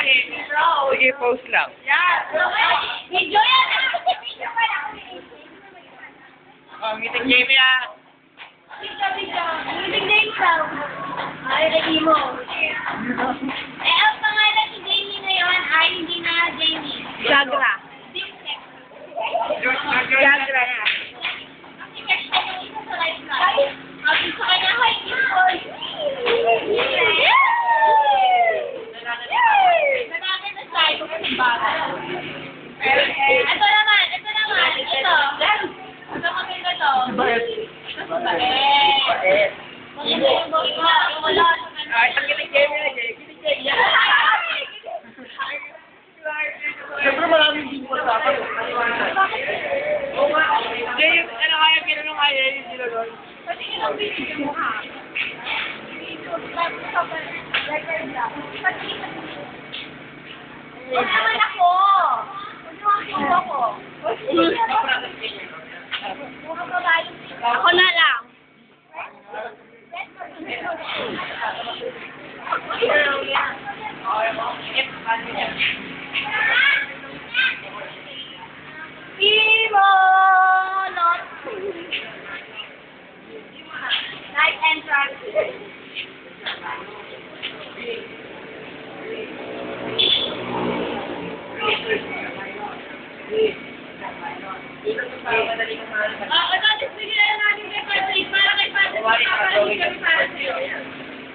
ulit. Bro. Sige, post lang. Yan. Video yan. Video pa lang. Oh, meeting Jamie ah. Video, video. Meeting Jamie daw. Ay, lagi dapat. Jamie, ano kaya ginanong kaya yung ginanong? Pati ilang video mo ha? Huwag naman ako. Huwag naman ako ako. Na lang. Pimonot.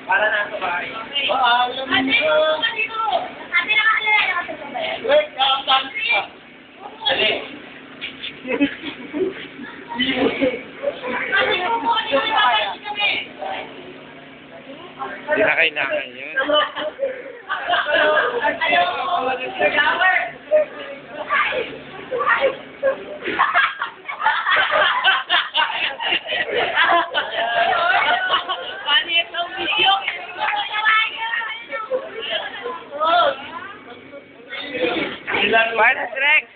Para na sa bahay. Paalam Ate, ate ko. Ate, nakaalala ako sa. Wait, ka. Dali. Hindi na kailangan yun. Ano? Flower. Panit ang video. Paano, Rex?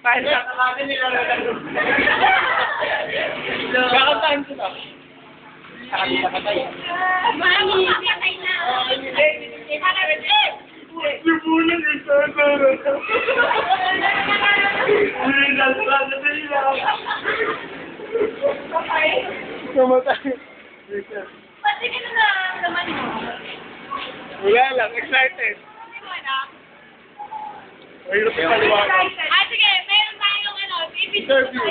Paano? Kakantahan ko na. Kakanta ka tayo. Mami, patay na. Hindi na sa nila. Namatay. Pati ka na naman mo. Wala lang, excited. Mahirap yung paliwanag. Ah, sige, meron tayong ano, i-video, Interview.